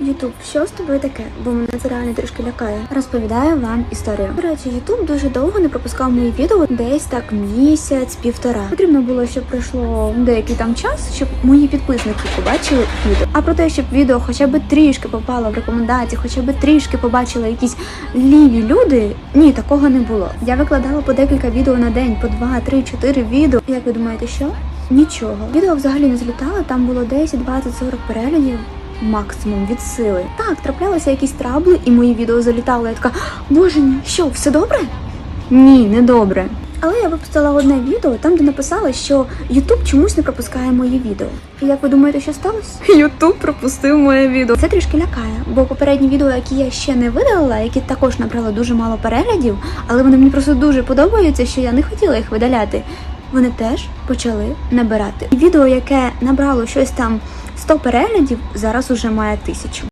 Ютуб, що з тобою таке? Бо мене це реально трішки лякає. Розповідаю вам історію. До речі, Ютуб дуже довго не пропускав мої відео, десь так місяць, півтора. Потрібно було, щоб пройшло деякий там час, щоб мої підписники побачили відео. А про те, щоб відео хоча б трішки попало в рекомендації, хоча б трішки побачили якісь ліві люди. Ні, такого не було. Я викладала по декілька відео на день, по два, три, чотири відео. Як ви думаєте, що? Нічого. Відео взагалі не злітало, там було 10, 20, 40 переглядів. Максимум від сили. Так, траплялися якісь трабли, і мої відео залітали. Я така, боже що, все добре? Ні, не добре. Але я випустила одне відео, там де написала, що Ютуб чомусь не пропускає мої відео. І як ви думаєте, що сталося? Ютуб пропустив моє відео. Це трішки лякає, бо попередні відео, які я ще не видалила, які також набрали дуже мало переглядів, але вони мені просто дуже подобаються, що я не хотіла їх видаляти. Вони теж почали набирати. І відео, яке набрало щось там 100 переглядів, зараз уже має тисячу.